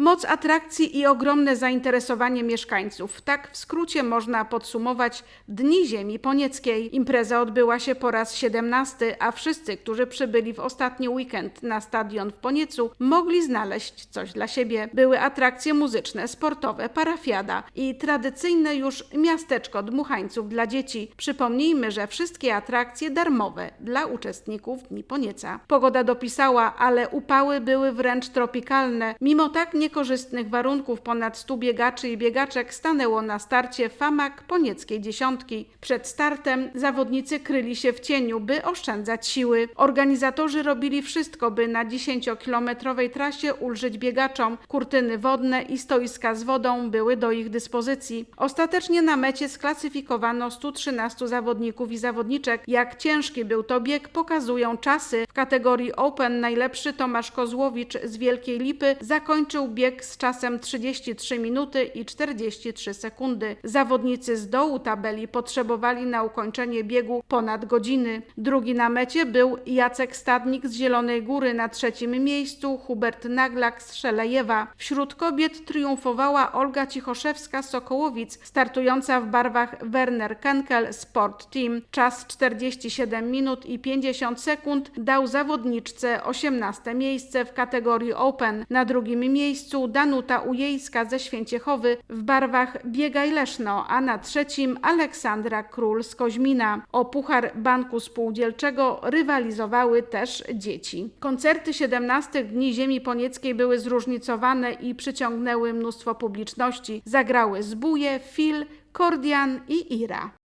Moc atrakcji i ogromne zainteresowanie mieszkańców. Tak w skrócie można podsumować Dni Ziemi Ponieckiej. Impreza odbyła się po raz 17, a wszyscy, którzy przybyli w ostatni weekend na stadion w Poniecu, mogli znaleźć coś dla siebie. Były atrakcje muzyczne, sportowe, parafiada i tradycyjne już miasteczko dmuchańców dla dzieci. Przypomnijmy, że wszystkie atrakcje darmowe dla uczestników Dni Ponieca. Pogoda dopisała, ale upały były wręcz tropikalne. Mimo tak niekorzystnych warunków ponad 100 biegaczy i biegaczek stanęło na starcie famak ponieckiej dziesiątki. Przed startem zawodnicy kryli się w cieniu, by oszczędzać siły. Organizatorzy robili wszystko, by na 10-kilometrowej trasie ulżyć biegaczom. Kurtyny wodne i stoiska z wodą były do ich dyspozycji. Ostatecznie na mecie sklasyfikowano 113 zawodników i zawodniczek. Jak ciężki był to bieg, pokazują czasy. W kategorii Open najlepszy Tomasz Kozłowicz z Wielkiej Lipy zakończył bieg z czasem 33 minuty i 43 sekundy. Zawodnicy z dołu tabeli potrzebowali na ukończenie biegu ponad godziny. Drugi na mecie był Jacek Stadnik z Zielonej Góry na trzecim miejscu, Hubert Naglak z Szelejewa. Wśród kobiet triumfowała Olga Cichoszewska z Sokołowic, startująca w barwach Werner Kenkel Sport Team. Czas 47 minut i 50 sekund dał zawodniczce 18 miejsce w kategorii Open. Na drugim miejscu Danuta Ujejska ze Święciechowy w barwach Biegaj Leszno, a na trzecim Aleksandra Król z Koźmina. O Puchar Banku Spółdzielczego rywalizowały też dzieci. Koncerty 17 Dni Ziemi Ponieckiej były zróżnicowane i przyciągnęły mnóstwo publiczności. Zagrały Zbóje, Fil, Kordian i Ira.